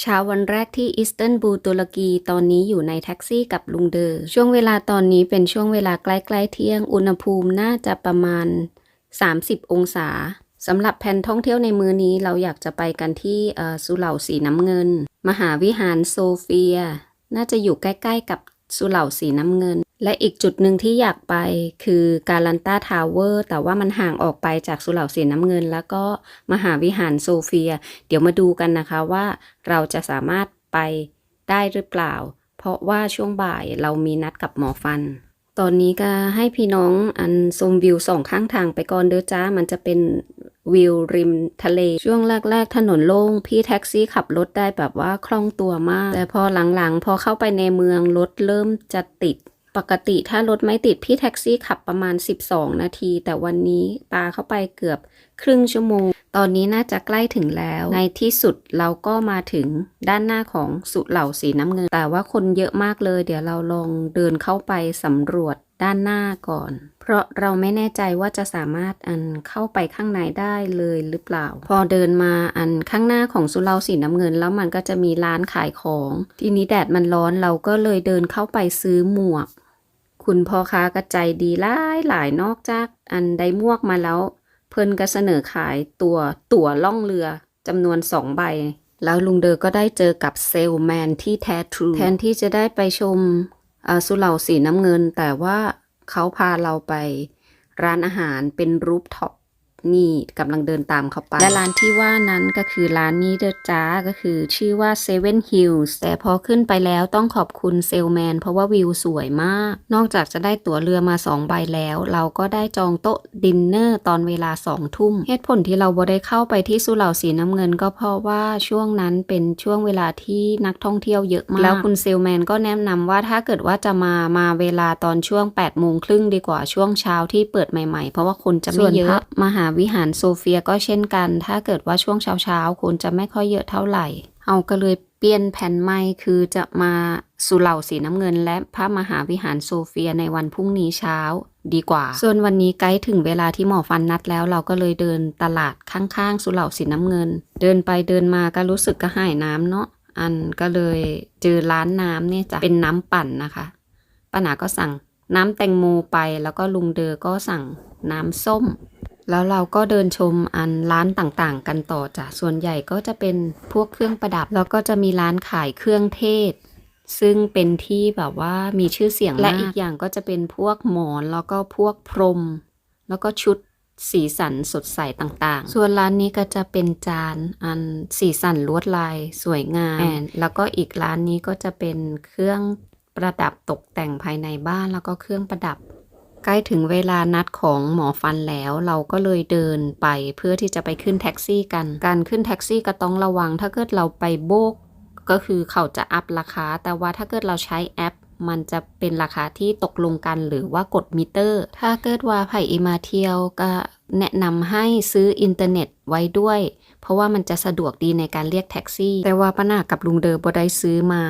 เช้าวันแรกที่อิสตันบูลตุรกีตอนนี้อยู่ในแท็กซี่กับลุงเดอร์ช่วงเวลาตอนนี้เป็นช่วงเวลาใกล้ๆเที่ยงอุณหภูมิน่าจะประมาณ 30 องศาสำหรับแผนท่องเที่ยวในมือนี้เราอยากจะไปกันที่สุเหร่าสีน้ำเงิน มหาวิหารโซเฟีย น่าจะอยู่ใกล้ ๆ กับ สุเหร่าสีน้ำเงิน และอีกจุดหนึ่งที่อยากไปคือการันตาทาวเวอร์แต่ว่ามันห่างออกไปจากสุเหร่าสีน้ำเงิน แล้วก็มหาวิหารโซเฟีย เดี๋ยวมาดูกันนะคะว่าเราจะสามารถไปได้หรือเปล่า เพราะว่าช่วงบ่ายเรามีนัดกับหมอฟัน ตอนนี้ก็ให้พี่น้องอันชมวิวสองข้างทางไปก่อนเด้อจ้า มันจะเป็น วิวริมทะเล ช่วงแรก ๆ ถนนโล่ง พี่แท็กซี่ขับรถได้แบบว่าคล่องตัวมาก แต่พอหลังๆ พอเข้าไปในเมืองรถเริ่มจะติดปกติถ้ารถไม่ติดพี่แท็กซี่ขับประมาณ 12 นาที แต่วันนี้ปาเข้าไปเกือบครึ่งชั่วโมง ตอนนี้น่าจะใกล้ถึงแล้ว ในที่สุดเราก็มาถึงด้านหน้าของสุเหร่าสีน้ำเงิน แต่ว่าคนเยอะมากเลย เดี๋ยวเราลองเดินเข้าไปสำรวจ ด้านหน้าก่อน เพราะเราไม่แน่ใจว่าจะสามารถอันเข้าไปข้างในได้เลยหรือเปล่า พอเดินมาอันข้างหน้าของสุเหราสีน้ำเงิน แล้วมันก็จะมีร้านขายของ ทีนี้แดดมันร้อนเราก็เลยเดินเข้าไปซื้อหมวก คุณพ่อค้ากระใจดีหลายหลายนอกจากอันได้หมวกมาแล้ว เพิ่นก็เสนอขายตัวตั๋วล่องเรือจำนวนสองใบแล้วลุงเดอก็ได้เจอกับเซลแมนที่แท้ทรูแทนที่จะได้ไปชม สุเหร่าสีน้ำเงิน แต่ว่าเขาพาเราไปร้านอาหารเป็นรูปท็อป นี่กำลังเดินตามเขาไป และร้านที่ว่านั้นก็คือร้านนี้เด้อจ้าก็คือชื่อว่า Seven Hills แต่พอขึ้นไปแล้วต้องขอบคุณเซลแมนเพราะว่าวิวสวยมาก นอกจากจะได้ตั๋วเรือมา 2 ใบแล้ว เราก็ได้จองโต๊ะดินเนอร์ตอนเวลา 2 ทุ่ม เหตุผลที่เราบ่ได้เข้าไปที่สุเหร่าสีน้ำเงินก็เพราะว่าช่วงนั้นเป็นช่วงเวลาที่นักท่องเที่ยวเยอะมาก แล้วคุณเซลแมนก็แนะนำว่าถ้าเกิดว่าจะมามาเวลาตอนช่วง8โมงครึ่งดีกว่าช่วงเช้าที่เปิดใหม่ๆ เพราะว่าคนจะไม่เยอะมหาวิหารโซเฟียก็เช่นกัน ถ้าเกิดว่าช่วงเช้าๆคนจะไม่ค่อยเยอะเท่าไหร่ เอาก็เลยเปลี่ยนแผ่นใหม่คือจะมาสุเหร่าสีน้ำเงิน และพระมหาวิหารโซเฟียในวันพรุ่งนี้เช้าดีกว่า ส่วนวันนี้ใกล้ถึงเวลาที่หมอฟันนัดแล้วเราก็เลยเดินตลาดข้างๆ สุเหร่าสีน้ำเงิน เดินไปเดินมาก็รู้สึกกระหายน้ำเนาะอันก็เลยเจอร้านน้ำเนี่ยจะเป็นน้ำปั่นนะคะป้าหนาก็สั่งน้ำแตงโมไปแล้วก็ลุงเดอก็สั่งน้ำส้ม แล้วเราก็เดินชมอันร้านต่างๆ กันต่อจ้ะส่วนใหญ่ก็จะเป็นพวกเครื่องประดับ แล้วก็จะมีร้านขายเครื่องเทศ ซึ่งเป็นที่แบบว่ามีชื่อเสียงและอีกอย่างก็จะเป็นพวกหมอนแล้วก็พวกพรม แล้วก็ชุดสีสันสดใสต่างๆ ส่วนร้านนี้ก็จะเป็นจานอันสีสันลวดลายสวยงาม แล้วก็อีกร้านนี้ก็จะเป็นเครื่องประดับตกแต่งภายในบ้านแล้วก็เครื่องประดับ ใกล้ถึงเวลานัดของหมอฟันแล้ว เราก็เลยเดินไปเพื่อที่จะไปขึ้นแท็กซี่กัน การขึ้นแท็กซี่ก็ต้องระวัง ถ้าเกิดเราไปโบก ก็คือเขาจะอัพราคา แต่ว่าถ้าเกิดเราใช้แอป มันจะเป็นราคาที่ตกลงกันหรือว่ากดมิเตอร์ ถ้าเกิดว่าไผ่อีมาเที่ยวก็แนะนำให้ซื้ออินเทอร์เน็ตไว้ด้วย เพราะว่ามันจะสะดวกดีในการเรียกแท็กซี่ แต่ว่าป้านากับลุงเดอบ่ได้ซื้อมา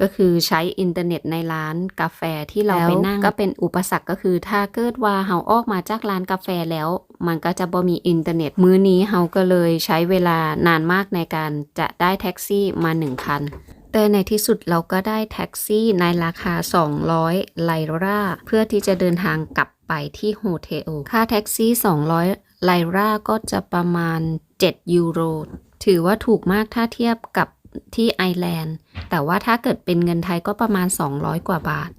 ก็คือใช้อินเทอร์เน็ตในร้านกาแฟที่เราไปนั่ง ก็เป็นอุปสรรคก็คือ ถ้าเกิดว่าเฮาออกมาจากร้านกาแฟแล้ว มันก็จะบ่มีอินเทอร์เน็ต มื้อนี้เฮาก็เลยใช้เวลานานมากในการจะได้แท็กซี่มาหนึ่งคันแต่ในที่สุดเราก็ได้แท็กซี่ในราคา 200 ไลราเพื่อที่จะเดินทางกลับไปที่โฮเทล ค่าแท็กซี่ 200 ไลราก็จะประมาณ 7 ยูโร ถือว่าถูกมากถ้าเทียบกับ ที่ไอร์แลนด์ แต่ว่าถ้าเกิดเป็นเงินไทยก็ประมาณ 200 กว่าบาท